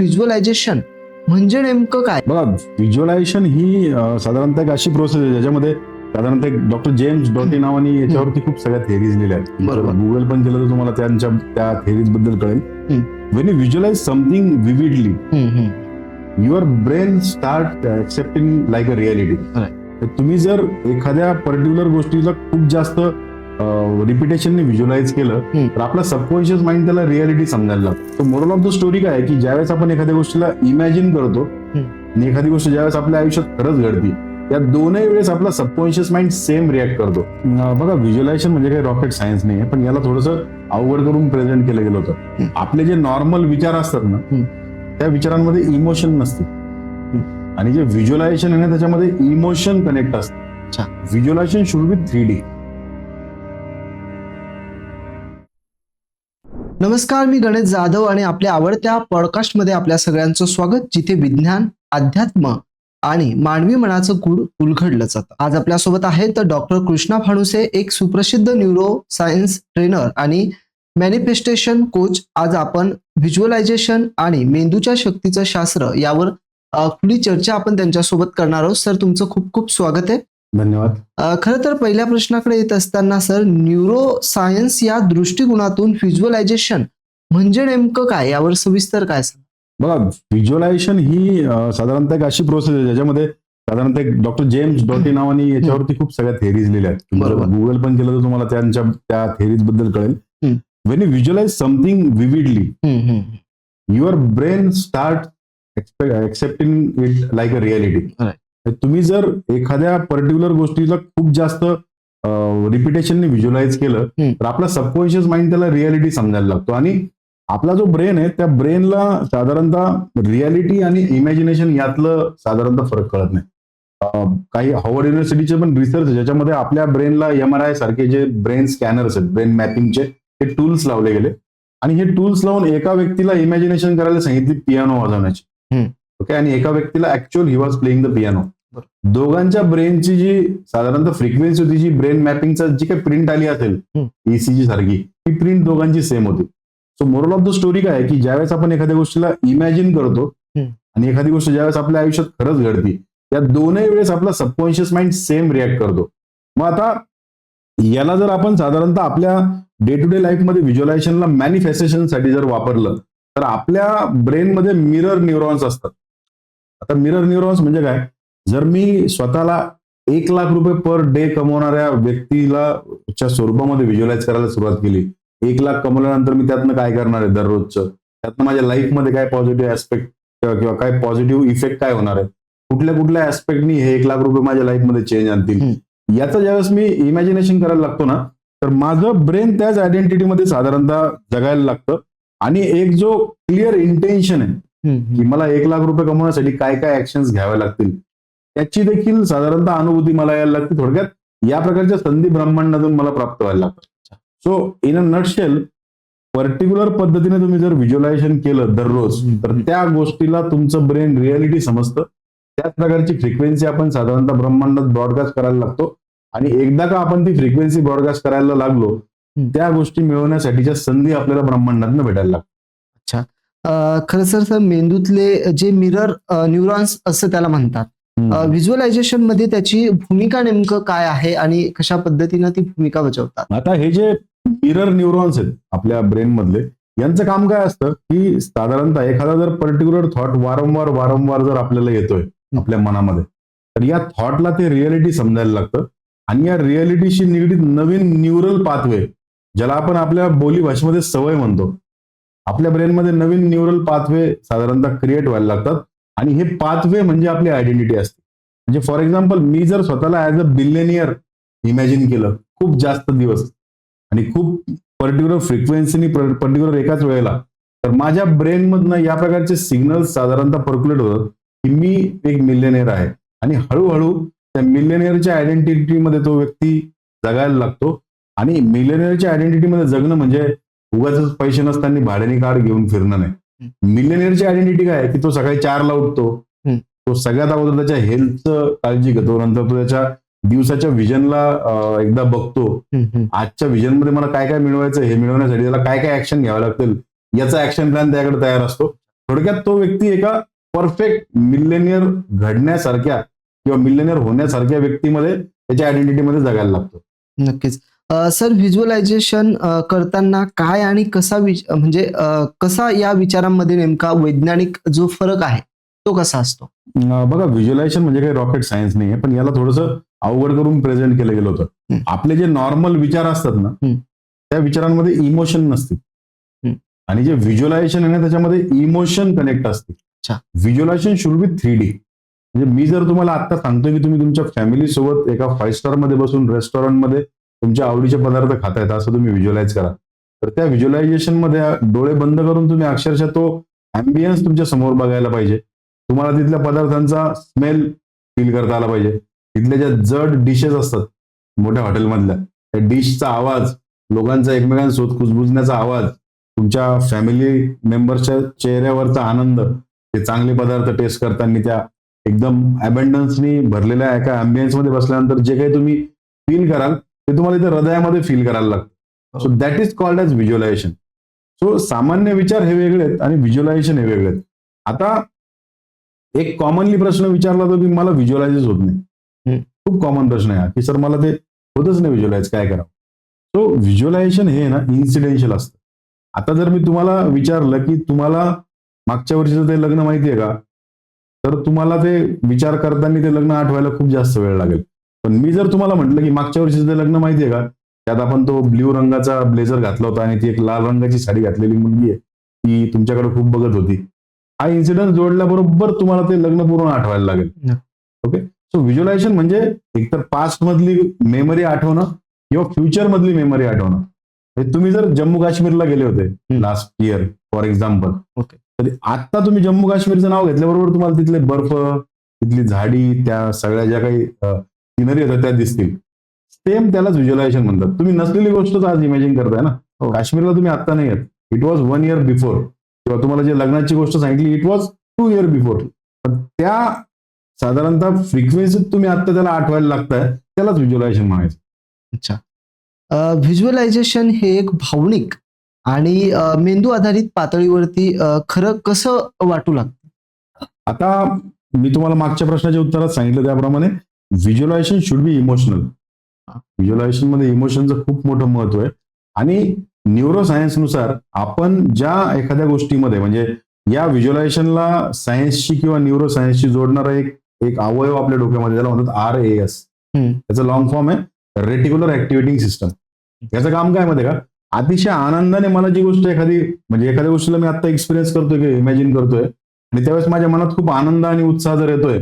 Visualisation म्हणजे नेमकं काय? बघा व्हिज्युअलायझेशन ही साधारणतः एक अशी प्रोसेस आहे ज्याच्यामध्ये साधारणतः डॉक्टर जेम्स डॉटी नावाने याच्यावरती खूप सगळ्या थेरीज लिहिल्या आहेत. गुगल पण केलं तर तुम्हाला त्यांच्या त्या थेरीजबद्दल कळेल. When you visualise something vividly. Your brain start accepting like a reality तुम्ही जर एखाद्या पर्टिक्युलर गोष्टीला खूप जास्त रिपिटेशनने व्हिज्युअलाइज केलं. तर आपला सबकॉन्शियस माइंड त्याला रियालिटी समजायला लागतो मोरल ऑफ द स्टोरी काय आहे की ज्यावेळेस आपण एखाद्या गोष्टीला इमॅजिन करतो आणि एखादी गोष्ट ज्यावेळेस आपल्या आयुष्यात खरंच घडती या दोनही वेळेस आपला सबकॉन्शियस माइंड सेम रिॲक्ट करतो. बघा व्हिज्युअलायझेशन म्हणजे काही रॉकेट सायन्स नाही आहे पण याला थोडंसं अवघड करून प्रेझेंट केलं गेलं होतं. आपले जे नॉर्मल विचार असतात ना. त्या विचारांमध्ये इमोशन नसते. आणि जे व्हिज्युअलायझेशन आहे ना त्याच्यामध्ये इमोशन कनेक्ट अच्छा. असतं visualisation should be three D नमस्कार मी गणेश जाधव आणि आपल्या आवडत्या पॉडकास्टमध्ये आपल्या सगळ्यांचं स्वागत जिथे विज्ञान अध्यात्म आणि मानवी मनाचं गुढ उलघडलं जातं. आज आपल्यासोबत आहेत डॉक्टर कृष्णा फाणुसे एक सुप्रसिद्ध न्यूरो सायन्स ट्रेनर आणि मॅनिफेस्टेशन कोच आज आपण व्हिज्युअलायझेशन आणि मेंदूच्या शक्तीचं शास्त्र यावर खुली चर्चा आपण त्यांच्यासोबत करणार आहोत. सर तुमचं खूप खूप स्वागत आहे. धन्यवाद खरं तर पहिल्या प्रश्नाकडे येत असताना सर न्यूरो सायन्स या दृष्टिकोनातून व्हिज्युअलायझेशन म्हणजे नेमकं काय यावर सविस्तर काय सांगा बघा व्हिज्युअलायझेशन ही साधारणतः एक अशी प्रोसेस आहे ज्याच्यामध्ये साधारणतः एक डॉक्टर जेम्स डॉटी नावाने याच्यावरती खूप सगळ्या थेरीज लिहिल्या आहेत. गुगल पण केलं तर तुम्हाला त्यांच्या त्या थेरीजबद्दल कळेल. When you visualise something vividly. Your brain start accepting it like a reality. तुम्ही जर एखाद्या पर्टिक्युलर गोष्टीला खूप जास्त रिपिटेशनने व्हिज्युअलाइज केलं. तर आपला सबकॉन्शियस माइंड त्याला रियालिटी समजायला लागतो. आणि आपला जो ब्रेन आहे त्या ब्रेनला साधारणतः रियालिटी आणि इमॅजिनेशन यातलं साधारणतः फरक कळत नाही. काही हॉवर्ड युनिव्हर्सिटीचे पण रिसर्च आहे ज्याच्यामध्ये आपल्या ब्रेनला एम आर आय सारखे जे ब्रेन स्कॅनर्स आहेत ब्रेन मॅपिंगचे ते टूल्स लावले गेले. आणि हे टूल्स लावून एका व्यक्तीला इमॅजिनेशन करायला सांगितली पियानो वाजवण्याची. ओके आणि एका व्यक्तीला actual he was playing the piano दोघांच्या ब्रेनची जी साधारणतः फ्रिक्वेन्सी होती जी ब्रेन मॅपिंगचा जी काही प्रिंट आली असेल. ईसीजी सारखी ती प्रिंट दोघांची सेम होती. So moral of the story काय आहे की ज्यावेळेस आपण एखाद्या गोष्टीला इमॅजिन करतो. आणि एखादी गोष्ट ज्यावेळेस आपल्या आयुष्यात खरंच घडती या दोनही वेळेस आपला सबकॉन्शियस माइंड सेम रिॲक्ट करतो. मग आता याला जर आपण साधारणतः आपल्या डे टू डे लाईफमध्ये व्हिज्युअलायझेशनला मॅनिफेस्टेशनसाठी जर वापरलं तर आपल्या ब्रेनमध्ये मिरर न्यूरॉन्स असतात. आता मिरर न्यूरॉन्स म्हणजे काय? जर मी स्वतःला एक लाख रुपये पर डे कमवणाऱ्या व्यक्तीला च्या स्वरूपामध्ये व्हिज्युअलाइज करायला सुरुवात केली एक लाख कमवल्यानंतर मी त्यातनं काय करणार आहे दररोजचं? त्यातनं माझ्या लाईफमध्ये काय पॉझिटिव्ह ऍस्पेक्ट किंवा काय पॉझिटिव्ह इफेक्ट काय होणार आहे? कुठल्या कुठल्या ऍस्पेक्टनी हे एक लाख रुपये माझ्या लाईफमध्ये चेंज आणतील? याचं ज्यावेळेस मी इमॅजिनेशन करायला लागतो ना तर माझं ब्रेन त्याच आयडेंटिटीमध्ये साधारणतः जगायला लागतं. आणि एक जो क्लिअर इंटेन्शन आहे की मला एक लाख रुपये कमवण्यासाठी काय काय ऍक्शन्स घ्याव्या लागतील त्याची देखील साधारणतः अनुभूती मला यायला लागते थोडक्यात. या प्रकारच्या संधी ब्रह्मांडातून मला प्राप्त व्हायला लागतात. So in a nutshell particular पद्धतीने तुम्ही जर व्हिज्युअलायझेशन केलं दररोज तर त्या गोष्टीला तुमचं ब्रेन रियालिटी समजतं. त्याच प्रकारची फ्रिक्वेन्सी आपण साधारणतः ब्रह्मांडात ब्रॉडकास्ट करायला लागतो. आणि एकदा का आपण ती फ्रिक्वेन्सी ब्रॉडकास्ट करायला लागलो त्या गोष्टी मिळवण्यासाठीच्या संधी आपल्याला ब्रह्मांडातनं भेटायला लागतात. अ, खरं सर सर मेंदूतले जे मिरर न्यूरॉन्स असं त्याला म्हणतात. व्हिज्युअलायझेशनमध्ये त्याची भूमिका नेमकं काय आहे आणि कशा पद्धतीनं ती भूमिका बजावतात? आता हे जे मिरर न्यूरॉन्स आहेत आपल्या ब्रेन मधले यांचं काम काय असतं की साधारणतः एखादा जर पर्टिक्युलर थॉट वारंवार वारंवार जर आपल्याला येतोय आपल्या मनामध्ये तर या थॉटला ते रियालिटी समजायला लागतं आणि या रियालिटीशी निगडीत नवीन न्यूरल पाथवे ज्याला आपण आपल्या बोली भाषेमध्ये सवय म्हणतो आपल्या ब्रेनमध्ये नवीन न्यूरल पाथवे साधारणतः क्रिएट व्हायला लागतात. आणि हे पाथवे म्हणजे आपली आयडेंटिटी असते. म्हणजे फॉर एक्झाम्पल मी जर स्वतःला ऍज अ बिलियनियर इमॅजिन केलं खूप जास्त दिवस आणि खूप पर्टिक्युलर फ्रिक्वेन्सीनी पर्टिक्युलर एकाच वेळेला तर माझ्या ब्रेनमधनं या प्रकारचे सिग्नल साधारणतः पर्क्युलेट होतात की मी एक मिलेनियर आहे. आणि हळूहळू त्या मिलियनियरच्या आयडेंटिटीमध्ये तो व्यक्ती जगायला लागतो. आणि मिलियनियरच्या आयडेंटिटीमध्ये जगणं म्हणजे उगाच पैसे नसताना भाड्याने कार घेऊन फिरणं नाही. मिलियनियरची आयडेंटिटी काय की तो सकाळी चारला उठतो. तो सगळ्यात अगोदर त्याच्या हेल्थचं काळजी घेतो. नंतर तो त्याच्या दिवसाच्या विजनला एकदा बघतो. आजच्या विजनमध्ये मला काय काय मिळवायचं हे मिळवण्यासाठी त्याला काय काय ऍक्शन घ्यावं लागतील? याचा ऍक्शन प्लॅन त्याकडे तयार असतो. थोडक्यात तो व्यक्ती एका परफेक्ट मिलेनियर घडण्यासारख्या किंवा मिलेनियर होण्यासारख्या व्यक्तीमध्ये त्याच्या आयडेंटिटीमध्ये जगायला लागतो. नक्कीच. सर व्हिज्युअलायझेशन करताना काय आणि कसा विच म्हणजे कसा या विचारांमध्ये नेमका वैज्ञानिक जो फरक आहे तो कसा असतो बघा व्हिज्युअलायझेशन म्हणजे काही रॉकेट सायन्स नाही आहे पण याला थोडंसं अवघड करून प्रेझेंट केलं गेलं होतं. आपले जे नॉर्मल विचार असतात ना. त्या विचारांमध्ये इमोशन नसते. आणि जे व्हिज्युअलायझेशन आहे ना त्याच्यामध्ये इमोशन कनेक्ट असते अच्छा. Visualisation should be three D म्हणजे मी जर तुम्हाला आता सांगतोय की तुम्ही तुमच्या फॅमिली सोबत एका फाईव्ह स्टारमध्ये बसून रेस्टॉरंटमध्ये तुमच्या आवडीचे पदार्थ खातायत असं तुम्ही व्हिज्युअलाइज करा. तर त्या व्हिज्युअलायझेशनमध्ये डोळे बंद करून तुम्ही अक्षरशः तो अँबियन्स तुमच्यासमोर बघायला पाहिजे. तुम्हाला तिथल्या पदार्थांचा स्मेल फील करता आला पाहिजे. तिथल्या ज्या जड डिशेस असतात मोठ्या हॉटेलमधल्या त्या डिशचा आवाज लोकांचा एकमेकांसोबत कुजबुजण्याचा आवाज तुमच्या फॅमिली मेंबर्सच्या चेहऱ्यावरचा आनंद ते चांगले पदार्थ टेस्ट करताना त्या एकदम अबंडन्सनी भरलेल्या एका अँबियन्समध्ये बसल्यानंतर जे काही तुम्ही फील कराल ते तुम्हाला इथे हृदयामध्ये फील करायला लागतं. So that is called as visualisation so सामान्य विचार हे वेगळे आहेत आणि व्हिज्युअलायझेशन हे वेगळे आहेत. आता एक कॉमनली प्रश्न विचारला तर की मला व्हिज्युअलायझच होत नाही. खूप कॉमन प्रश्न आहे की सर मला ते होतच नाही व्हिज्युअलाइज काय करावं? सो व्हिज्युअलायझेशन हे ना इन्सिडेन्शियल असतं. आता जर मी तुम्हाला विचारलं की तुम्हाला मागच्या वर्षीचं ते लग्न माहिती आहे का? तर तुम्हाला ते विचार करताना ते लग्न आठवायला खूप जास्त वेळ लागेल. पण मी जर तुम्हाला म्हटलं की मागच्या वर्षीचं ते लग्न माहिती आहे का? त्यात आपण तो ब्ल्यू रंगाचा ब्लेझर घातला होता आणि ती एक लाल रंगाची साडी घातलेली मुलगी आहे. ती तुमच्याकडे खूप बघत होती. हा इन्सिडेंट जोडल्याबरोबर तुम्हाला ते लग्न पूर्ण आठवायला लागेल. ओके सो व्हिज्युअलायझेशन म्हणजे एकतर पास्ट मधली मेमरी आठवणं किंवा फ्युचर मधली मेमरी आठवणं. म्हणजे तुम्ही जर जम्मू काश्मीरला गेले होते. Last year for example Okay. तर आता तुम्ही जम्मू काश्मीरचं नाव घेतल्याबरोबर तुम्हाला तिथले बर्फ तिथली झाडी त्या सगळ्या ज्या काही सिनरी होत्या त्या दिसतील. सेम त्यालाच व्हिज्युअलायझेशन म्हणतात. तुम्ही नसलेली गोष्ट आज इमॅजिन करताय ना? हो. काश्मीरला तुम्ही आता नाही येत. It was one year before किंवा तुम्हाला जे लग्नाची गोष्ट सांगितली it was two year before पण त्या साधारणतः फ्रिक्वेन्सीत तुम्ही आता त्याला आठवायला लागताय त्यालाच व्हिज्युअलायझेशन म्हणायचं. अच्छा. व्हिज्युअलायझेशन हे एक भावनिक आणि मेंदू आधारित पातळीवरती खरं कसं वाटू लागतं? आता मी तुम्हाला मागच्या प्रश्नाच्या उत्तरात सांगितलं त्याप्रमाणे व्हिज्युअलायझेशन शुड बी इमोशनल व्हिज्युअलायझेशनमध्ये इमोशनचं खूप मोठं महत्त्व आहे. आणि न्यूरोसायन्सनुसार आपण ज्या एखाद्या गोष्टीमध्ये म्हणजे या व्हिज्युअलायझेशनला सायन्सशी किंवा न्यूरोसायन्सशी जोडणारा एक एक अवयव आपल्या डोक्यामध्ये त्याला म्हणतात आर ए एस. त्याचं लॉंग फॉर्म आहे रेटिक्युलर ऍक्टिव्हिटिंग सिस्टम याचं काम काय माहिती का? अतिशय आनंदाने मला जी गोष्ट एखादी म्हणजे एखाद्या गोष्टीला मी आता एक्सपिरियन्स करतोय किंवा इमॅजिन करतोय आणि त्यावेळेस माझ्या मनात खूप आनंद आणि उत्साह जर येतोय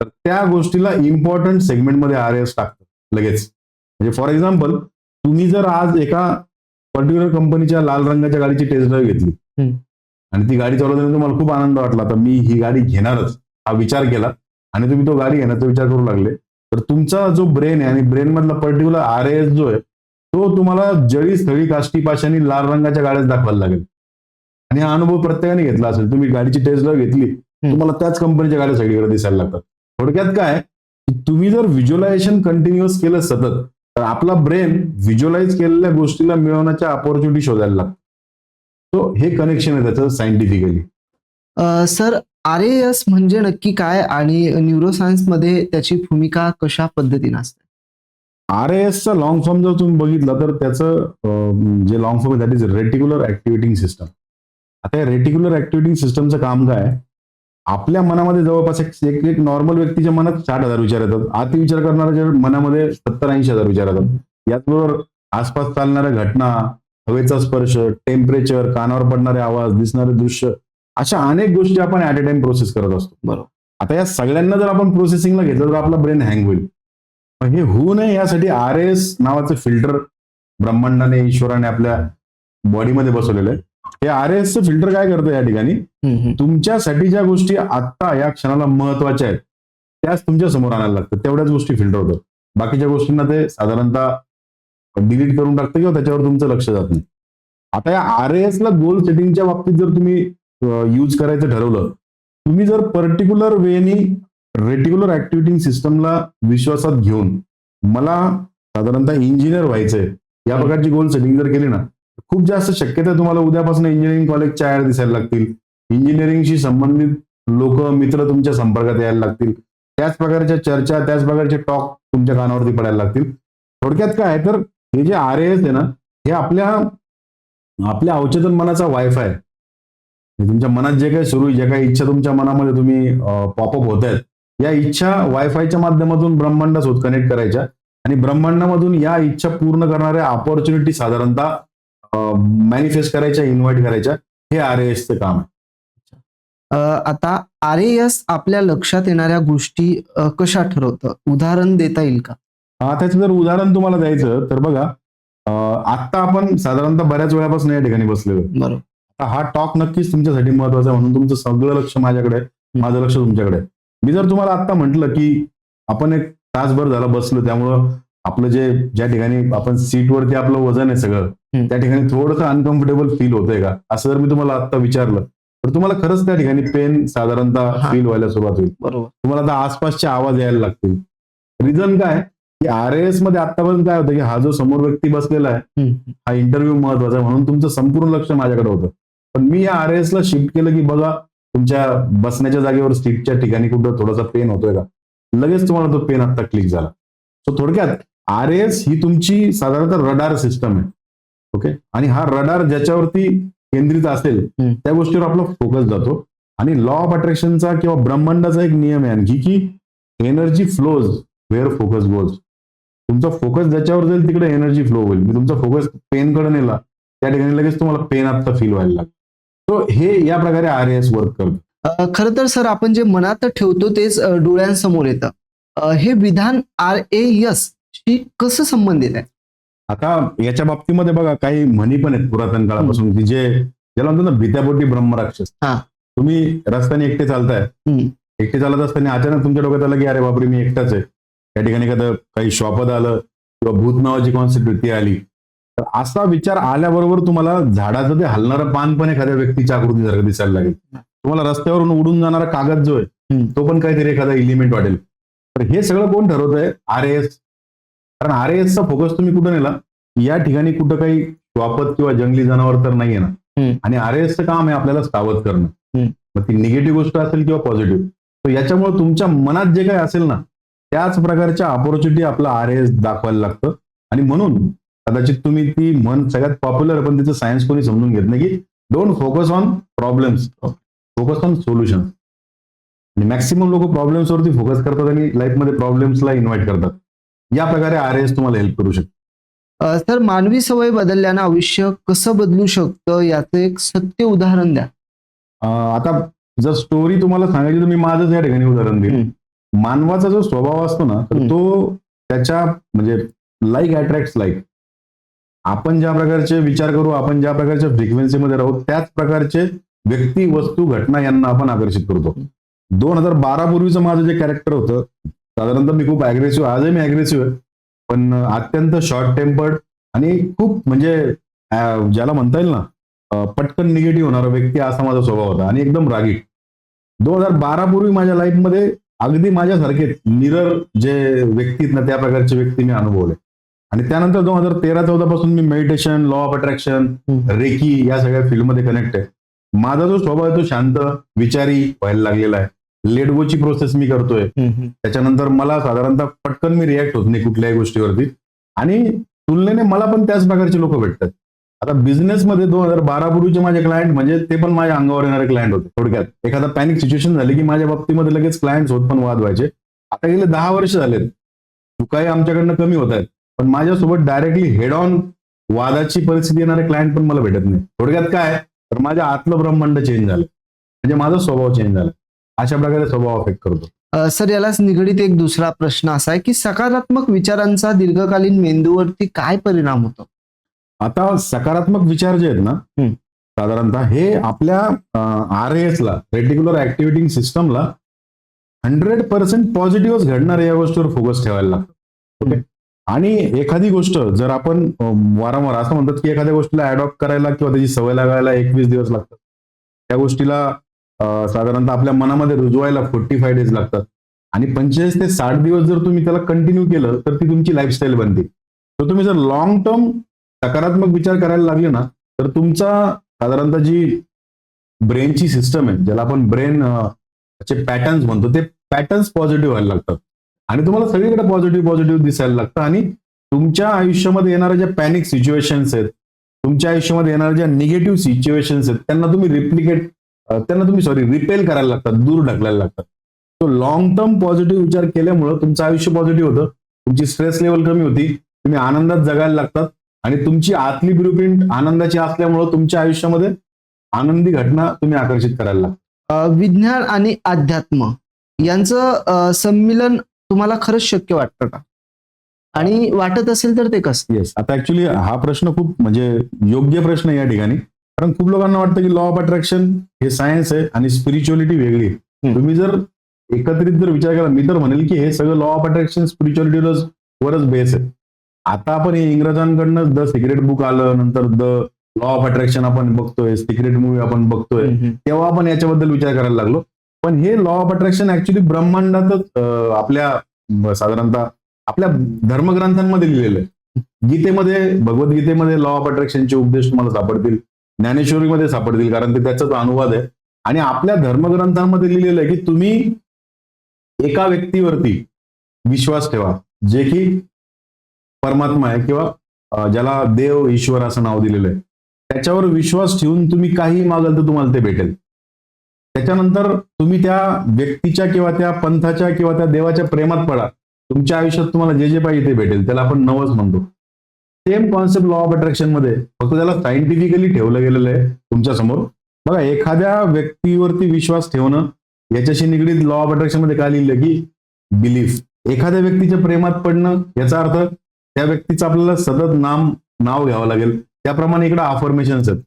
तर त्या गोष्टीला इम्पॉर्टंट सेगमेंटमध्ये आर एस टाकतं लगेच. म्हणजे फॉर एक्झाम्पल तुम्ही जर आज एका पर्टिक्युलर कंपनीच्या लाल रंगाच्या गाडीची टेस्ट ड्राईव्ह घेतली. आणि ती गाडी चालवताना तुम्हाला खूप आनंद वाटला तर मी ही गाडी घेणारच हा विचार केला आणि तुम्ही तो गाडी घेण्याचा विचार करू लागले. तर तुमचा जो ब्रेन आहे आणि ब्रेन मधला पर्टिक्युलर आर एस जो आहे तो तुम्हाला जळी स्थळी काष्टी पाशानी लाल रंगाच्या गाड्याच दाखवायला लागेल. आणि हा अनुभव प्रत्येकाने घेतला असेल तुम्ही गाडीची टेस्ट ड्राईव्ह घेतली तुम्हाला त्याच कंपनीच्या गाड्या सगळीकडे दिसायला लागतात. थोडक्यात काय तुम्ही जर व्हिज्युअलायझेशन कंटिन्युअस केलं सतत तर आपला ब्रेन व्हिज्युअलाइज केलेल्या गोष्टीला मिळवण्याच्या ऑपॉर्च्युनिटी शोधायला लागतो. सो हे कनेक्शन आहे त्याचं सायंटिफिकली सर आर एस म्हणजे नक्की काय आणि न्यूरोसायन्समध्ये त्याची भूमिका कशा पद्धतीने असते? आर एसचा लॉंग फॉर्म जर तुम्ही बघितलं तर त्याचं जे लॉंग फॉर्म आहे that is reticular activating system आता रेटिक्युलर ऍक्टिव्हिटिंग सिस्टमचं काम काय आहे? आपल्या मनामध्ये जवळपास एक एक एक नॉर्मल व्यक्तीच्या मनात साठ हजार विचार येतात. अति विचार करणाऱ्याच्या मनामध्ये सत्तर ऐंशी हजार विचार येतात. याचबरोबर आसपास चालणाऱ्या घटना हवेचा स्पर्श टेम्परेचर कानावर पडणारे आवाज दिसणारे दृश्य अशा अनेक गोष्टी आपण ऍट अ टाइम प्रोसेस करत असतो. बरोबर. आता या सगळ्यांना जर आपण प्रोसेसिंगला घेतलं तर आपला ब्रेन हँग होईल. पण हे होऊ नये यासाठी आर एस नावाचं फिल्टर ब्रह्मांडाने ईश्वराने आपल्या बॉडीमध्ये बसवलेलं आहे. हे आर एसचं फिल्टर काय करतं या ठिकाणी. तुमच्यासाठी ज्या गोष्टी आत्ता या क्षणाला महत्त्वाच्या आहेत त्याच तुमच्यासमोर आणायला लागतात तेवढ्याच गोष्टी फिल्टर होतात. बाकीच्या गोष्टींना ते साधारणतः डिलीट करून टाकतं किंवा त्याच्यावर तुमचं लक्ष जात नाही. आता या आर एस ला गोल सेटिंगच्या बाबतीत जर तुम्ही यूज करायचं ठरवलं तुम्ही जर पर्टिक्युलर वेनी रेटिक्युलर ऍक्टिव्हिटिंग सिस्टमला विश्वासात घेऊन मला साधारणतः इंजिनियर व्हायचंय या प्रकारची गोल सेटिंग जर केली ना खूप जास्त शक्यता तुम्हाला उद्यापासून इंजिनिअरिंग कॉलेजच्या ऍड दिसायला लागतील. इंजिनिअरिंगशी संबंधित लोक मित्र तुमच्या संपर्कात यायला लागतील. त्याच प्रकारच्या चर्चा त्याच प्रकारचे टॉक तुमच्या कानावरती पडायला लागतील. थोडक्यात काय आहे तर हे जे आर एस आहे ना हे आपल्या आपल्या अवचेतन मनाचा वायफाय तुमच्या मनात जे काही सुरू आहे, जे काही इच्छा तुमच्या मनामध्ये तुम्ही पॉपअप होत आहेत या इच्छा वायफायच्या माध्यमातून ब्रह्मांडासोबत कनेक्ट करायच्या. आणि ब्रह्मांडामधून या इच्छा पूर्ण करणाऱ्या अपॉर्च्युनिटी साधारणतः मॅनिफेस्ट करायच्या इन्व्हाइट करायच्या हे आर एसचं काम आहे आता आर एस आपल्या लक्षात येणाऱ्या गोष्टी कशा ठरवतं उदाहरण देता येईल का त्याचं जर उदाहरण तुम्हाला द्यायचं तर बघा अं, आत्ता आपण साधारणतः बऱ्याच वेळापासून या ठिकाणी बसलेलो. बरोबर आता हा टॉक नक्कीच तुमच्यासाठी महत्त्वाचा आहे म्हणून तुमचं सगळं लक्ष माझ्याकडे आहे माझं लक्ष तुमच्याकडे आहे. मी जर तुम्हाला आता म्हटलं की आपण एक तासभर झालं बसलो त्यामुळं आपलं जे ज्या ठिकाणी आपण सीटवरती आपलं वजन आहे सगळं. त्या ठिकाणी थोडंसं अनकम्फर्टेबल फील होतंय का? असं जर मी तुम्हाला आता विचारलं तर तुम्हाला खरंच त्या ठिकाणी पेन साधारणतः. फील व्हायला सुरुवात होईल. बरोबर. तुम्हाला आता आसपासचे आवाज यायला लागतील. रिझन काय? की आर एसमध्ये आतापर्यंत काय होतं की हा जो समोर व्यक्ती बसलेला आहे. हा इंटरव्ह्यू महत्त्वाचा आहे म्हणून तुमचं संपूर्ण लक्ष माझ्याकडे होतं. पण मी या आर एस ला शिफ्ट केलं की बघा तुमच्या बसण्याच्या जागेवर सीटच्या ठिकाणी कुठं थोडासा पेन होतोय का? लगेच तुम्हाला तो पेन आता क्लिक झाला. सो थोडक्यात आर एस ही तुमची साधारणतः रडार सिस्टम आहे. ओके? आणि हा रडार ज्याच्यावरती केंद्रित असेल. त्या गोष्टीवर आपला फोकस जातो. आणि लॉ ऑफ अट्रॅक्शनचा किंवा ब्रह्मांडाचा एक नियम आहे आणखी की energy flows where focus goes तुमचा फोकस ज्याच्यावर जाईल तिकडे एनर्जी फ्लो होईल. मी तुमचा फोकस पेनकडे नेला त्या ठिकाणी लगेच तुम्हाला पेन आता फील व्हायला लागतो तो हे या प्रकारे आर एस वर्क करतो. खरं तर सर आपण जे मनात ठेवतो तेच डोळ्यांसमोर येतं. हे विधान आर ए एस शी कसं संबंधित आहे? आता याच्या बाबतीमध्ये बघा काही म्हणी पण आहेत पुरातन काळापासून. की जे ज्याला म्हणतो ना भित्यापोटी ब्रह्मराक्षस. तुम्ही रस्त्याने एकटे चालताय. एकटे चालत असताना अचानक तुमच्या डोक्यात आलं की अरे बापरे मी एकटाच आहे. त्या ठिकाणी एखादं काही श्वापद आलं किंवा भूत नावाची कॉन्सेप्ट ती आली. तर असा विचार आल्याबरोबर तुम्हाला झाडाचं ते हलणारं पान पण एखाद्या व्यक्तीच्या आकृतीसारखं दिसायला लागेल. तुम्हाला रस्त्यावरून उडून जाणारा कागद जो आहे. तो पण काहीतरी एखादा इलिमेंट वाटेल. तर हे सगळं कोण ठरवत आहे आर एस कारण आर एसचा फोकस तुम्ही कुठं नेला? या ठिकाणी कुठं काही श्वापद किंवा जंगली जनावर तर नाहीये ना. आणि आर एसचं काम आहे आपल्याला सावध करणं. मग ती निगेटिव्ह गोष्ट असेल किंवा पॉझिटिव्ह तर याच्यामुळे तुमच्या मनात जे काही असेल ना त्याच प्रकारच्या ऑपॉर्च्युनिटी आपला आर एस दाखवायला लागतं. आणि म्हणून कदाचित तुम्ही ती मन सगळ्यात पॉप्युलर पण तिचं सायन्स कोणी समजून घेत नाही. की don't focus on problems focus on solution आणि मॅक्सिमम लोक प्रॉब्लेम्सवरती फोकस करतात आणि लाईफमध्ये प्रॉब्लेम्सला इन्व्हाइट करतात. या प्रकारे आर एस तुम्हाला हेल्प करू शकतो. तर मानवी सवय बदलल्यानं आयुष्य कसं बदलू शकतं याचं एक सत्य उदाहरण द्या. आता जर स्टोरी तुम्हाला सांगायची तर मी माझंच या ठिकाणी उदाहरण देईन. मानवाचा जो स्वभाव असतो ना तर. तो त्याच्या म्हणजे लाईक अट्रॅक्ट लाईक आपण ज्या प्रकारचे विचार करू आपण ज्या प्रकारच्या फ्रिक्वेन्सीमध्ये राहू त्याच प्रकारचे व्यक्ती वस्तू घटना यांना आपण आकर्षित करतो. दोन हजार बारा पूर्वीचं माझं जे कॅरेक्टर होतं साधारणतः मी खूप अग्रेसिव्ह आजही मी अग्रेसिव्ह आहे. पण अत्यंत शॉर्ट टेम्पर्ड आणि खूप म्हणजे ज्याला म्हणता येईल ना पटकन निगेटिव्ह होणारा व्यक्ती असा माझा स्वभाव होता आणि एकदम रागीट. दोन हजार बारा पूर्वी माझ्या लाईफमध्ये अगदी माझ्यासारखेच मिरर जे व्यक्ती आहेत ना त्या प्रकारचे व्यक्ती मी अनुभवले. आणि त्यानंतर दोन हजार तेरा चौदा पासून मी meditation law of attraction reiki या सगळ्या फील्डमध्ये कनेक्ट आहे. माझा जो स्वभाव आहे तो शांत विचारी व्हायला लागलेला आहे. लेडगोची प्रोसेस मी करतोय. त्याच्यानंतर मला साधारणतः पटकन मी रिॲक्ट होत नाही कुठल्याही गोष्टीवरती. आणि तुलनेने मला पण त्याच प्रकारचे लोक भेटतात. आता बिझनेसमध्ये दोन हजार बारा पूर्वीचे माझे क्लायंट म्हणजे ते पण माझ्या अंगावर येणारे क्लायंट होते थोडक्यात. एखादा पॅनिक सिच्युएशन झाली की माझ्या बाबतीमध्ये लगेच क्लायंट होत पण वाद व्हायचे. आता गेले दहा वर्ष झालेत. चुकाही आमच्याकडनं कमी होत आहेत. पण माझ्यासोबत डायरेक्टली हेड ऑन वादाची परिस्थिती येणारे क्लायंट पण मला भेटत नाही. थोडक्यात काय? तर माझ्या आतलं ब्रह्मांड चेंज झालं. म्हणजे माझा स्वभाव चेंज झाला. अशा प्रकारे स्वभाव अफेक्ट करतो. सर यालाच निगडीत एक दुसरा प्रश्न असा आहे की सकारात्मक विचारांचा दीर्घकालीन मेंदूवरती काय परिणाम होतो? आता सकारात्मक विचार जे आहेत ना. साधारणतः हे आपल्या आर एस ला रेटिक्युलर ऍक्टिव्हिटिंग सिस्टमला हंड्रेड पर्सेंट पॉझिटिव्हच घडणार या गोष्टीवर फोकस ठेवायला लागतो. ओके? आणि एखादी गोष्ट जर आपण वारंवार असं म्हणतात की एखाद्या गोष्टीला अडॉप्ट करायला किंवा त्याची सवय लागायला एकवीस दिवस लागतात. त्या गोष्टीला साधारणतः आपल्या मनामध्ये रुजवायला फोर्टी फाय डेज लागतात. आणि पंचेचाळीस ते साठ दिवस जर तुम्ही त्याला कंटिन्यू केलं तर ती तुमची लाईफस्टाईल बनते. तर तुम्ही जर लॉंग टर्म सकारात्मक विचार करायला लागले ना तर तुमचा साधारणतः जी ब्रेनची सिस्टम आहे ज्याला आपण ब्रेन चे पॅटर्न्स म्हणतो ते पॅटर्न्स पॉझिटिव्ह व्हायला लागतात. आणि तुम्हाला सगळीकडे पॉझिटिव्ह पॉझिटिव्ह दिसायला लागतं. आणि तुमच्या आयुष्यामध्ये येणाऱ्या ज्या पॅनिक सिच्युएशन्स आहेत तुमच्या आयुष्यामध्ये येणाऱ्या ज्या निगेटिव्ह सिच्युएशन्स आहेत त्यांना तुम्ही रिप्लिकेट त्यांना तुम्ही सॉरी रिपेल करायला लागतात दूर ढकलायला लागतात. तो लॉंग टर्म पॉझिटिव्ह विचार केल्यामुळं तुमचं आयुष्य पॉझिटिव्ह होतं तुमची स्ट्रेस लेवल कमी होती तुम्ही आनंदात जगायला लागतात आणि तुमची आतली ब्लूप्रिंट आनंदाची असल्यामुळं तुमच्या आयुष्यामध्ये आनंदी घटना तुम्ही आकर्षित करायला लागता. विज्ञान आणि अध्यात्म यांचं संमिलन तुम्हाला खरंच शक्य वाटतं का? आणि वाटत असेल तर ते कसं? येस आता ऍक्च्युली हा प्रश्न खूप म्हणजे योग्य प्रश्न या ठिकाणी. कारण खूप लोकांना वाटतं की लॉ ऑफ अट्रॅक्शन हे सायन्स आहे आणि स्पिरिच्युअलिटी वेगळी. तुम्ही जर एकत्रित जर विचार केला मी तर म्हणेल की हे सगळं लॉ ऑफ अट्रॅक्शन स्पिरिच्युअलिटी वरच बेस आहे. आता आपण हे इंग्रजांकडनं द सिक्रेट बुक आलं नंतर द लॉ ऑफ अट्रॅक्शन आपण बघतोय सिक्रेट मूवी आपण बघतोय तेव्हा आपण याच्याबद्दल विचार करायला लागलो. पण हे लॉ ऑफ अट्रॅक्शन ऍक्च्युली ब्रह्मांडातच आपल्या साधारणतः आपल्या धर्मग्रंथांमध्ये लिहिलेलं आहे. गीतेमध्ये भगवद्गीतेमध्ये लॉ ऑफ अट्रॅक्शनचे उपदेश तुम्हाला सापडतील. ज्ञानेश्वरीमध्ये सापडतील कारण ते त्याचाच अनुवाद आहे. आणि आपल्या धर्मग्रंथांमध्ये लिहिलेलं आहे की तुम्ही एका व्यक्तीवरती विश्वास ठेवा जे की परमात्मा आहे किंवा ज्याला देव ईश्वर असं नाव दिलेलं आहे. त्याच्यावर विश्वास ठेवून तुम्ही काही मागाल तर तुम्हाला ते भेटेल. त्याच्यानंतर तुम्ही त्या व्यक्तीच्या किंवा त्या पंथाच्या किंवा त्या देवाच्या प्रेमात पडा. तुमच्या आयुष्यात तुम्हाला जे जे पाहिजे ते भेटेल. त्याला आपण नवस म्हणतो. सेम कॉन्सेप्ट लॉ ऑफ अट्रॅक्शनमध्ये. फक्त त्याला सायंटिफिकली ठेवलं गेलेलं आहे तुमच्यासमोर. बघा एखाद्या व्यक्तीवरती विश्वास ठेवणं याच्याशी निगडीत लॉ ऑफ अट्रॅक्शनमध्ये काय लिहिलं की बिलीफ. एखाद्या व्यक्तीच्या प्रेमात पडणं याचा अर्थ त्या व्यक्तीचं आपल्याला सतत नाम नाव घ्यावं लागेल. त्याप्रमाणे इकडे अफॉर्मेशन्स आहेत.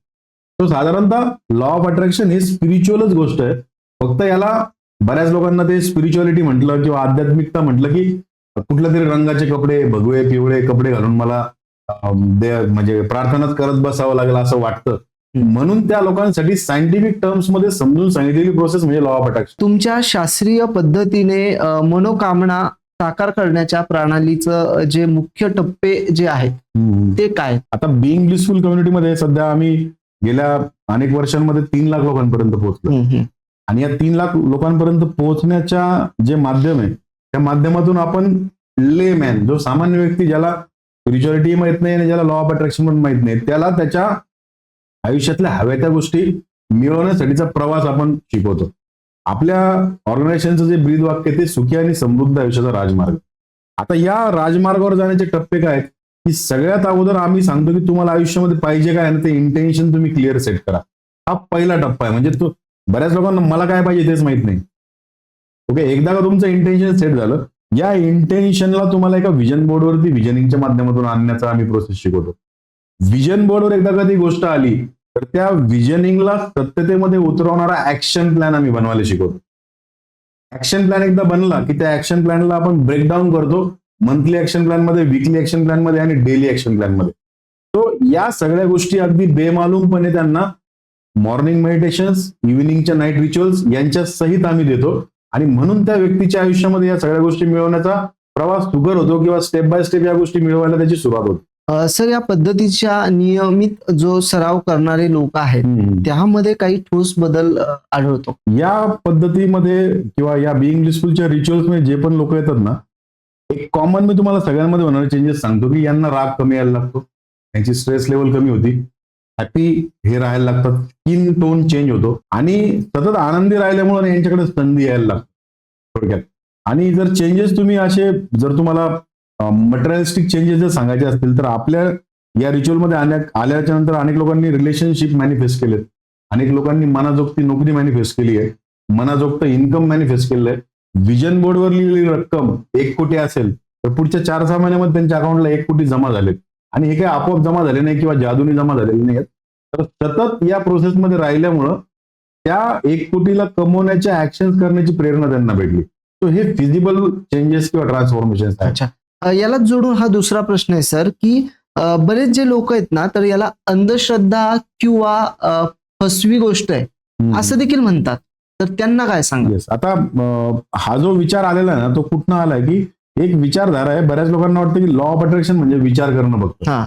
तो साधारणतः लॉ ऑफ अट्रॅक्शन हे स्पिरिच्युअलच गोष्ट आहे. फक्त याला बऱ्याच लोकांना ते स्पिरिच्युअलिटी म्हटलं किंवा आध्यात्मिकता म्हटलं की कुठल्या तरी रंगाचे कपडे भगवे पिवळे कपडे घालून मला म्हणजे प्रार्थनाच करत बसावं लागेल असं वाटतं. म्हणून त्या लोकांसाठी सायंटिफिक टर्म्समध्ये समजून सांगितलेली प्रोसेस म्हणजे लॉ ऑफ अट्रॅक्शन तुमच्या शास्त्रीय पद्धतीने मनोकामना साकार करण्याच्या प्रणालीचं जे मुख्य टप्पे जे आहेत ते काय? आता बिईंग ब्लिसफुल कम्युनिटीमध्ये सध्या आम्ही गेल्या अनेक वर्षांमध्ये तीन लाख लोकांपर्यंत पोहोचलो. आणि या तीन लाख लोकांपर्यंत पोहोचण्याच्या जे माध्यम आहे त्या माध्यमातून आपण ले मॅन जो सामान्य व्यक्ती ज्याला स्पिरिच्युअलिटी माहीत नाही आणि ज्याला लॉ ऑफ अट्रॅक्शन पण माहीत नाही त्याला त्याच्या आयुष्यातल्या हव्या त्या गोष्टी मिळवण्यासाठीचा प्रवास आपण शिकवतो. आपल्या ऑर्गनायझेशनचं जे ब्रीद वाक्य ते सुखी आणि समृद्ध आयुष्याचा राजमार्ग. आता या राजमार्गावर जाण्याचे टप्पे काय आहेत? की सगळ्यात अगोदर आम्ही सांगतो की तुम्हाला आयुष्यामध्ये पाहिजे काय आणि ते इंटेन्शन तुम्ही क्लिअर सेट करा. हा पहिला टप्पा आहे. म्हणजे तो बऱ्याच लोकांना मला काय पाहिजे तेच माहीत नाही. ओके एकदा का तुमचं इंटेन्शन सेट झालं या इंटेन्शनला तुम्हाला एका विजन बोर्डवरती विजनिंगच्या माध्यमातून आणण्याचा आम्ही प्रोसेस शिकवतो. विजन बोर्डवर एकदा का ती गोष्ट आली तर त्या विजनिंगला सत्यतेमध्ये उतरवणारा ऍक्शन प्लॅन आम्ही बनवायला शिकवतो. ऍक्शन प्लॅन एकदा बनला की त्या ऍक्शन प्लॅनला आपण ब्रेकडाऊन करतो मंथली ऍक्शन प्लॅनमध्ये विकली ऍक्शन प्लॅनमध्ये आणि डेली ऍक्शन प्लॅनमध्ये. तो या सगळ्या गोष्टी अगदी बेमालूमपणे त्यांना मॉर्निंग मेडिटेशन्स इव्हिनिंगच्या नाईट रिच्युअल्स यांच्या सहित आम्ही देतो. आणि म्हणून त्या व्यक्तीच्या आयुष्यामध्ये या सगळ्या गोष्टी मिळवण्याचा प्रवास सुकर होतो किंवा स्टेप बाय स्टेप या गोष्टी मिळवायला त्याची सुरुवात होते. सर या पद्धतीच्या नियमित जो सराव करणारे लोक आहेत त्यामध्ये काही ठोस बदल आढळतो या पद्धतीमध्ये किंवा या बिईंग रिच्युअल्समध्ये जे पण लोक येतात ना एक कॉमन मी तुम्हाला सगळ्यांमध्ये होणारे चेंजेस सांगतो की यांना राग कमी यायला लागतो त्यांची स्ट्रेस लेवल कमी होती. हॅपी हे राहायला लागतात स्किन टोन चेंज होतो. आणि सतत आनंदी राहिल्यामुळे यांच्याकडे संधी यायला लागतो. थोडक्यात. आणि जर चेंजेस तुम्ही असे जर तुम्हाला मटेरियलिस्टिक चेंजेस जर सांगायचे असतील तर आपल्या या रिच्युअलमध्ये अनेक आल्याच्यानंतर अनेक लोकांनी रिलेशनशिप मॅनिफेस्ट केलेत. अनेक लोकांनी मनाजोगती नोकरी मॅनिफेस्ट केली आहे. मनाजोगतं इन्कम मॅनिफेस्ट केलेलं आहे. विजन बोर्डवर लिहिलेली रक्कम एक कोटी असेल तर पुढच्या चार सहा महिन्यामध्ये त्यांच्या अकाउंटला एक कोटी जमा झालेत. आणि हे काही आपोआप जमा झाले नाही किंवा जादूने जमा झालेले नाही तर सतत या प्रोसेसमध्ये राहिल्यामुळं त्या एक कोटीला कमवण्याच्या ऍक्शन करण्याची प्रेरणा त्यांना भेटली. तो हे फिजिबल चेंजेस किंवा ट्रान्सफॉर्मेशन अच्छा. याला जोडून हा दुसरा प्रश्न आहे सर की बरेच जे लोक आहेत ना तर याला अंधश्रद्धा किंवा फसवी गोष्ट आहे असं देखील म्हणतात. तर त्यांना काय सांगा आता हा जो विचार आलेला आहे ना तो कुठनं आलाय की एक विचारधारा आहे. बऱ्याच लोकांना वाटतं की लॉ ऑफ अट्रॅक्शन म्हणजे विचार करणं फक्त. हा.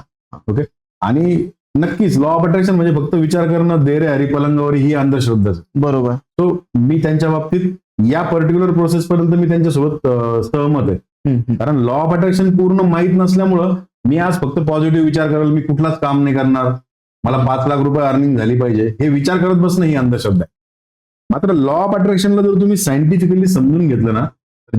ओके? आणि नक्कीच लॉ ऑफ अट्रॅक्शन म्हणजे फक्त विचार करणं दे रे हरी पलंगावर ही अंधश्रद्धाच बरोबर. सो मी त्यांच्या बाबतीत या पर्टिक्युलर प्रोसेस पर्यंत मी त्यांच्यासोबत सहमत आहे. कारण लॉ ऑफ अट्रॅक्शन पूर्ण माहीत नसल्यामुळं मी आज फक्त पॉझिटिव्ह विचार करेल मी कुठलाच काम नाही करणार. मला पाच लाख रुपये अर्निंग झाली पाहिजे. हे विचार करत बसणं ही अंधश्रद्धा आहे. मात्र लॉ ऑफ अट्रॅक्शनला जर तुम्ही सायंटिफिकली समजून घेतलं ना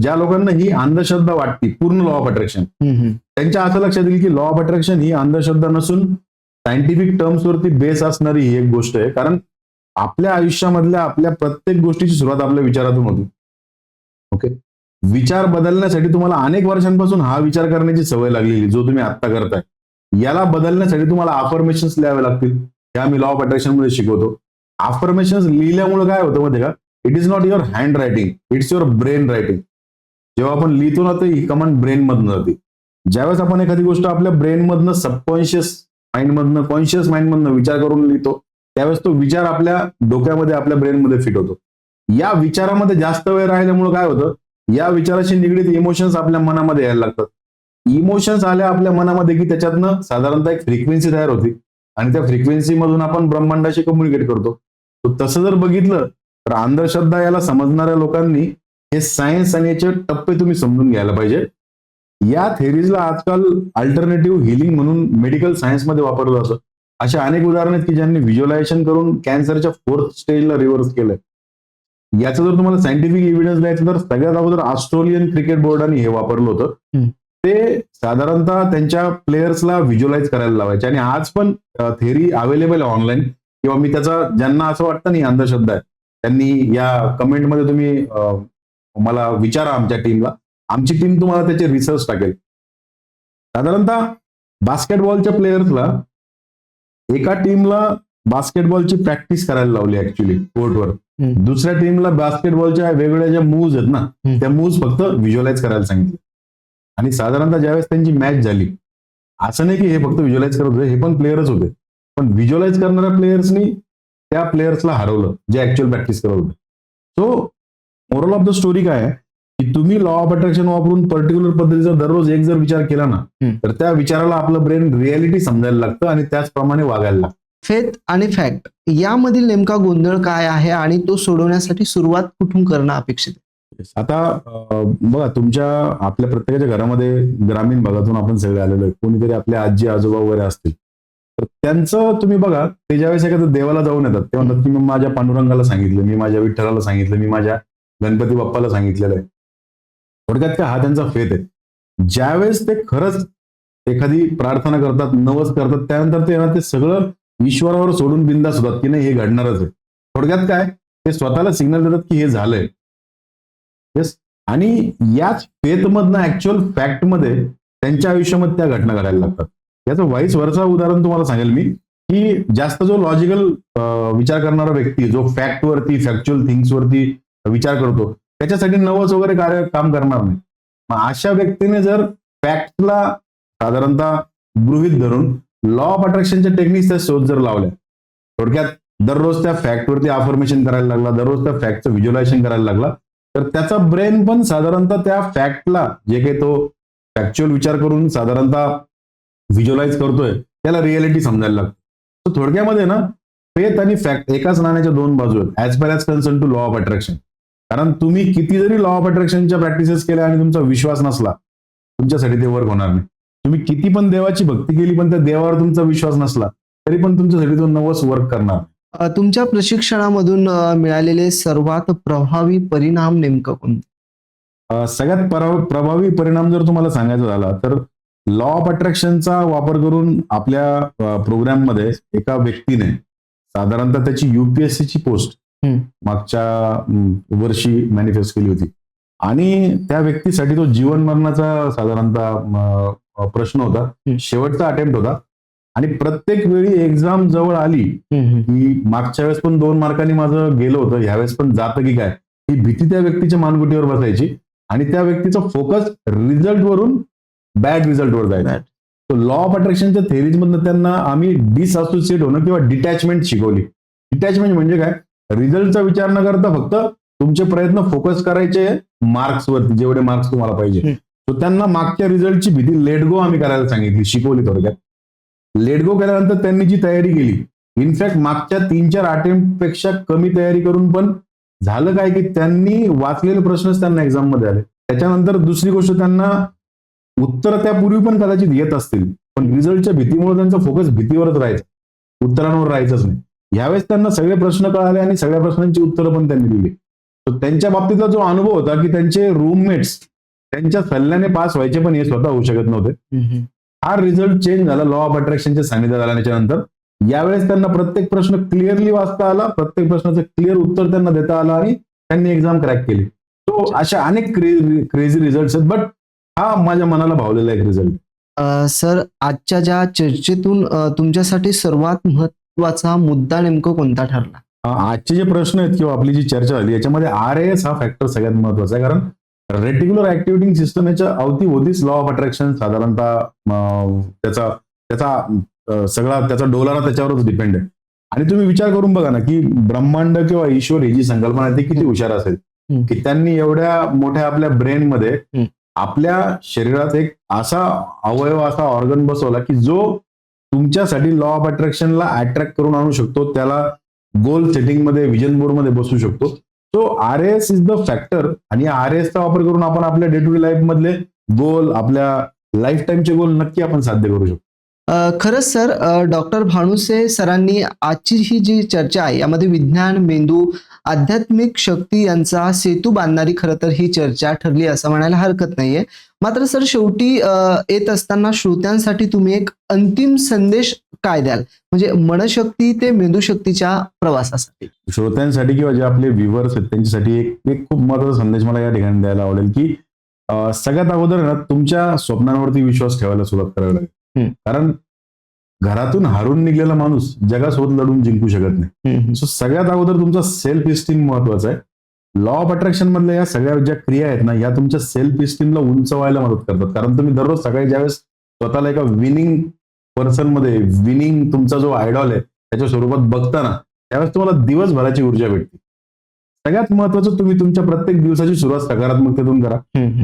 ज्या लोकांना ही अंधश्रद्धा वाटते पूर्ण लॉ ऑफ अट्रॅक्शन. त्यांच्या असं लक्षात येईल की लॉ ऑफ अट्रॅक्शन ही अंधश्रद्धा नसून सायंटिफिक टर्म्स वरती बेस असणारी ही एक गोष्ट आहे. कारण आपल्या आयुष्यामधल्या आपल्या प्रत्येक गोष्टीची सुरुवात आपल्या विचारातून होती. ओके विचार बदलण्यासाठी तुम्हाला अनेक वर्षांपासून हा विचार करण्याची सवय लागलेली जो तुम्ही आत्ता करताय. याला बदलण्यासाठी तुम्हाला अफर्मेशन्स लिहावे लागतील. हे आम्ही लॉ ऑफ अट्रॅक्शनमध्ये शिकवतो. अफर्मेशन्स लिहिल्यामुळे काय होतं माहिती का? It is not your hand writing it's your brain writing जेव्हा आपण लिहितो ना तर ही कमांड ब्रेन मधनं जाते. ज्यावेळेस आपण एखादी गोष्ट आपल्या ब्रेन मधनं सबकॉन्शियस माइंड मधनं कॉन्शियस माइंड मधनं विचार करून लिहितो त्यावेळेस तो विचार आपल्या डोक्यामध्ये आपल्या ब्रेन मध्ये फिट होतो. या विचारामध्ये जास्त वेळ राहिल्यामुळे काय होतं? या विचाराशी निगडीत इमोशन्स आपल्या मनामध्ये यायला लागतात. इमोशन्स आल्या आपल्या मनामध्ये की त्याच्यातनं साधारणतः एक फ्रिक्वेन्सी तयार होती. आणि त्या फ्रिक्वेन्सी मधून आपण ब्रह्मांडाशी कम्युनिकेट करतो. तसं जर बघितलं तर अंधश्रद्धा याला समजणाऱ्या लोकांनी हे सायन्स आणि याचे टप्पे तुम्ही समजून घ्यायला पाहिजे. या थेरीजला आजकाल अल्टरनेटिव्ह हिलिंग म्हणून मेडिकल सायन्समध्ये वापरलं जातं. अशा अनेक उदाहरण आहेत की ज्यांनी व्हिज्युअलायझेशन करून कॅन्सरच्या फोर्थ स्टेजला रिव्हर्स केलंय. याचं जर तुम्हाला सायंटिफिक एव्हिडन्स द्यायचं तर सगळ्यात अगोदर ऑस्ट्रेलियन क्रिकेट बोर्डाने हे वापरलं होतं. ते साधारणतः त्यांच्या प्लेयर्सला व्हिज्युअलाइज करायला लावायचे. आणि आज पण थेरी अवेलेबल आहे ऑनलाईन किंवा मी त्याचा ज्यांना असं वाटतं नाही अंधश्रद्धा आहे त्यांनी या कमेंटमध्ये तुम्ही मला विचारा आमच्या टीमला आमची टीम तुम्हाला त्याचे रिसर्च टाकेल. साधारणतः बास्केटबॉलच्या प्लेयर्सला एका टीमला बास्केटबॉलची प्रॅक्टिस करायला लावली ऍक्च्युली कोर्टवर. दुसऱ्या टीमला बास्केटबॉलच्या वेगवेगळ्या ज्या मूव्ज आहेत ना. त्या मूव्ज फक्त व्हिज्युअलाइज करायला सांगितले. आणि साधारणतः ज्यावेळेस त्यांची मॅच झाली असं नाही की हे फक्त व्हिज्युअलाइज करत होते हे पण प्लेयरच होते. पण व्हिज्युअलाइज करणाऱ्या प्लेयर्सनी त्या प्लेयर्सला हरवलं जे ऍक्च्युअल प्रॅक्टिस करत होते. So moral of the story काय आहे? की तुम्ही लॉ ऑफ अट्रॅक्शन वापरून पर्टिक्युलर पद्धतीचा दररोज एक जर विचार केला ना. तर त्या विचाराला आपलं ब्रेन रियालिटी समजायला लागतं आणि त्याचप्रमाणे वागायला लागतं. फेथ आणि फॅक्ट यामधील नेमका गोंधळ काय आहे आणि तो सोडवण्यासाठी सुरुवात कुठून करणं अपेक्षित आहे? आता बघा तुमच्या आपल्या प्रत्येकाच्या घरामध्ये ग्रामीण भागातून आपण सगळे आलेलो आहे कोणीतरी आपल्या आजी आजोबा वगैरे असतील. तर त्यांचं तुम्ही बघा ते ज्यावेळेस एखाद्या देवाला जाऊन येतात ते म्हणतात की मी माझ्या पांडुरंगाला सांगितलं मी माझ्या विठ्ठलाला सांगितलं मी माझ्या गणपती बाप्पाला सांगितलेलं आहे. थोडक्यात काय हा त्यांचा फेत आहे. ज्यावेळेस ते खरंच एखादी प्रार्थना करतात नवस करतात त्यानंतर ते ते सगळं ईश्वरावर सोडून बिंदास होतात की नाही हे घडणारच आहे. थोडक्यात काय ते स्वतःला सिग्नल देतात की हे झालंय. येस आणि याच फेथमधनं ऍक्च्युअल फॅक्टमध्ये त्यांच्या आयुष्यामध्ये त्या घटना घडायला लागतात. याचं वाईस वरचा उदाहरण तुम्हाला सांगेल मी की जास्त जो लॉजिकल विचार करणारा व्यक्ती जो फॅक्ट वरती फॅक्च्युअल थिंग्सवरती विचार करतो. त्याच्यासाठी नवस वगैरे कार्य काम करणार नाही. मग अशा व्यक्तीने जर फॅक्टला साधारणतः गृहित धरून लॉ ऑफ अट्रॅक्शनच्या टेक्निकचा शोध जर लावल्या थोडक्यात दररोज त्या फॅक्ट वरती करायला लागला दररोज त्या फॅक्टचं व्हिज्युलायझेशन करायला लागला तर त्याचा ब्रेन पण साधारणतः त्या फॅक्टला जे काही तो फॅक्च्युअल विचार करून साधारणतः व्हिज्युलाइज करतोय त्याला रियालिटी समजायला लागतं. तर थोडक्यामध्ये ना फेथ आणि फॅक्ट एकाच नाण्याच्या दोन बाजू आहेत as per as concern to law of attraction कारण तुम्ही किती जरी लॉ ऑफ अट्रॅक्शनच्या प्रॅक्टिसेस केल्या आणि तुमचा विश्वास नसला तुमच्यासाठी ते वर्क होणार नाही तुम्ही किती पण देवाची भक्ती केली पण त्या देवावर तुमचा विश्वास नसला तरी पण तुमच्यासाठी तो नवस वर्क करणार तुमच्या प्रशिक्षणामधून मिळालेले सर्वात प्रभावी परिणाम नेमकं कोणते अ, सगळ्यात परा- प्रभावी परिणाम जर तुम्हाला सांगायचा झाला तर लॉ ऑफ अट्रॅक्शनचा वापर करून आपल्या प्रोग्राममध्ये एका व्यक्तीने साधारणतः त्याची युपीएससी ची पोस्ट. मागच्या वर्षी मॅनिफेस्ट केली होती. आणि त्या व्यक्तीसाठी तो जीवन मरणाचा साधारणतः प्रश्न होता. शेवटचा अटेम्प्ट होता. आणि प्रत्येक वेळी एक्झाम जवळ आली की मागच्या वेळेस पण दोन मार्कांनी माझं गेलं होतं. ह्यावेळेस पण जातं की काय? ही भीती त्या व्यक्तीच्या मानगुटीवर बसायची. आणि त्या व्यक्तीचा फोकस रिझल्ट वरून बॅड रिझल्टवर जायचा. लॉ ऑफ अट्रॅक्शनच्या थेरीज मधनं त्यांना आम्ही डिसअसोसिएट होणं किंवा डिटॅचमेंट शिकवली. डिटॅचमेंट म्हणजे काय? रिझल्टचा विचार न करता फक्त तुमचे प्रयत्न फोकस करायचे मार्क्स वरती जेवढे मार्क्स तुम्हाला पाहिजे. हम्म. तो त्यांना मागच्या रिझल्टची भीती लेट गो आम्ही करायला सांगितली शिकवली थोडक्यात. लेट गो केल्यानंतर त्यांनी जी तयारी केली इनफॅक्ट मागच्या तीन चार अटेम्प्टपेक्षा कमी तयारी करून पण झालं काय की त्यांनी वाचलेले प्रश्नच त्यांना एक्झाममध्ये आले. त्याच्यानंतर दुसरी गोष्ट त्यांना उत्तर त्यापूर्वी पण कदाचित येत असतील पण रिझल्टच्या भीतीमुळे त्यांचा फोकस भीतीवरच राहायचा. उत्तरांवर राहायचंच नाही. यावेळेस त्यांना सगळे प्रश्न कळाले आणि सगळ्या प्रश्नांची उत्तरं पण त्यांनी दिली. तर त्यांच्या बाबतीतला जो अनुभव होता की त्यांचे रूममेट्स त्यांच्या सल्ल्याने पास व्हायचे पण हे स्वतः होऊ शकत नव्हते. हा रिझल्ट चेंज झाला लॉ ऑफ अट्रॅक्शनच्या सांगितलं झाल्याच्यानंतर. यावेळेस त्यांना प्रत्येक प्रश्न क्लिअरली वाचता आला प्रत्येक प्रश्नाचं क्लिअर उत्तर त्यांना देता आलं आणि त्यांनी एक्झाम क्रॅक केली. तो अशा अनेक क्रेझी रिझल्ट आहेत बट हा माझ्या मनाला भावलेला एक रिझल्ट सर आजच्या ज्या चर्चेतून तुमच्यासाठी सर्वात महत्त्वाचा मुद्दा नेमकं कोणता ठरला आजचे जे प्रश्न आहेत किंवा आपली जी चर्चा झाली याच्यामध्ये आर एस हा फॅक्टर सगळ्यात महत्त्वाचा आहे कारण रेटिक्युलर ऍक्टिव्हिटी सिस्टम याच्या अवतीभोवतीच लॉ ऑफ अट्रॅक्शन साधारणतः त्याचा त्याचा सगळा त्याचा डोलारा त्याच्यावरच डिपेंड आहे आणि तुम्ही विचार करून बघा ना की ब्रह्मांड किंवा ईश्वर ही जी संकल्पना आहे ती किती हुशार असेल. की त्यांनी एवढ्या मोठ्या आपल्या ब्रेन मध्ये हम्म. आपल्या शरीरात एक असा अवयव असा ऑर्गन बसवला की जो तुमच्यासाठी लॉ ऑफ अट्रॅक्शनला अट्रॅक्ट करून आणू शकतो. त्याला गोल सेटिंगमध्ये विजन बोर्डमध्ये बसू शकतो. So R S is the factor आणि आर एसचा वापर करून आपण आपल्या डे टू डे लाईफ मधले गोल आपल्या लाईफ टाईमचे गोल नक्की आपण साध्य करू शकतो. खरंच सर डॉक्टर भानुसे सरांनी आजची ही जी चर्चा आहे यामध्ये विज्ञान मेंदू आध्यात्मिक शक्ती यांचा सेतू बांधणारी खरं तर ही चर्चा ठरली असं म्हणायला हरकत नाहीये. मात्र सर शेवटी येत असताना श्रोत्यांसाठी तुम्ही एक अंतिम संदेश काय द्याल? म्हणजे मनशक्ती ते मेंदूशक्तीच्या प्रवासासाठी. श्रोत्यांसाठी किंवा जे आपले व्ह्युअर्स आहेत त्यांच्यासाठी एक एक खूप महत्त्वाचा संदेश मला या ठिकाणी द्यायला आवडेल की सगळ्यात अगोदर ना तुमच्या स्वप्नांवरती विश्वास ठेवायला सुरुवात करावी लागेल. हम्म. कारण घरातून हारून निघलेला माणूस जगासोबत लढून जिंकू शकत नाही. सो सगळ्यात अगोदर तुमचा सेल्फ इस्टीम महत्त्वाचा आहे. लॉ ऑफ अट्रॅक्शन मधल्या या सगळ्या ज्या क्रिया आहेत ना या तुमच्या सेल्फ इस्टीमला उंचवायला मदत करतात. कारण तुम्ही दररोज सकाळी ज्यावेळेस स्वतःला एका विनिंग पर्सनमध्ये विनिंग तुमचा जो आयडॉल आहे त्याच्या स्वरूपात बघता ना त्यावेळेस तुम्हाला दिवसभराची ऊर्जा भेटते. सगळ्यात महत्वाचं तुम्ही तुमच्या प्रत्येक दिवसाची सुरुवात सकारात्मकतेतून करा.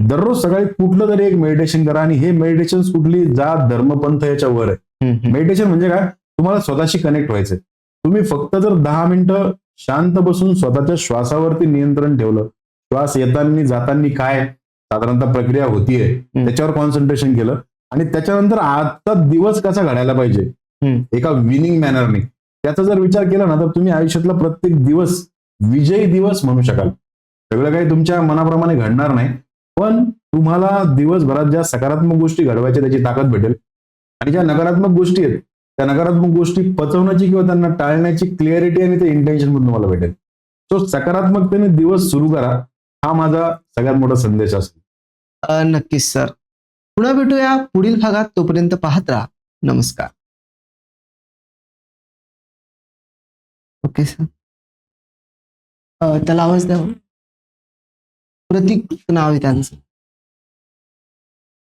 दररोज सकाळी कुठलं तरी एक मेडिटेशन करा आणि हे मेडिटेशन कुठली जात धर्मपंथ याच्या वर आहे. मेडिटेशन म्हणजे काय? तुम्हाला स्वतःशी कनेक्ट व्हायचंय. तुम्ही फक्त जर दहा मिनिटं शांत बसून स्वतःच्या श्वासावरती नियंत्रण ठेवलं. श्वास येताना जाताना काय? साधारणतः प्रक्रिया होतीये. त्याच्यावर कॉन्सन्ट्रेशन केलं. आणि त्याच्यानंतर आजचा दिवस कसा घडायला पाहिजे. एका विनिंग मॅनरने त्याचा जर विचार केला ना तर तुम्ही आयुष्यातला प्रत्येक दिवस विजयी दिवस म्हणू शकाल. सगळं काही तुमच्या मनाप्रमाणे घडणार नाही. पण तुम्हाला दिवसभरात ज्या सकारात्मक गोष्टी घडवायच्या त्याची ताकद भेटेल. आणि ज्या नकारात्मक गोष्टी आहेत त्या नकारात्मक गोष्टी पचवण्याची किंवा त्यांना टाळण्याची क्लिअरिटी आणि ते इंटेन्शन पण तुम्हाला भेटेल. सो सकारात्मकतेने दिवस सुरू करा. हा माझा सगळ्यात मोठा संदेश असेल. नक्कीच सर. पुन्हा भेटूया. पुढील भागात तोपर्यंत पाहत राहा. नमस्कार. ओके सर त्याला आवाज द्या हो. प्रतीक नाव आहे त्यांचं.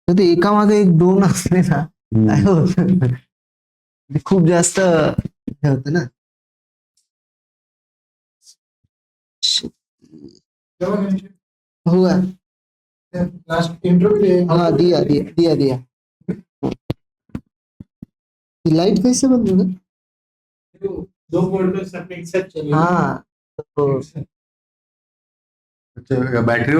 तर ते एका मागे एक दोन असले ना काय होत खूप जास्त हे होतं ना. हो लास्ट इंटरव्यू हाँ दिया दिया दिया दिया. लाइट कैसे बंद होगा दो एक साथ चले. हाँ तो बॅटरी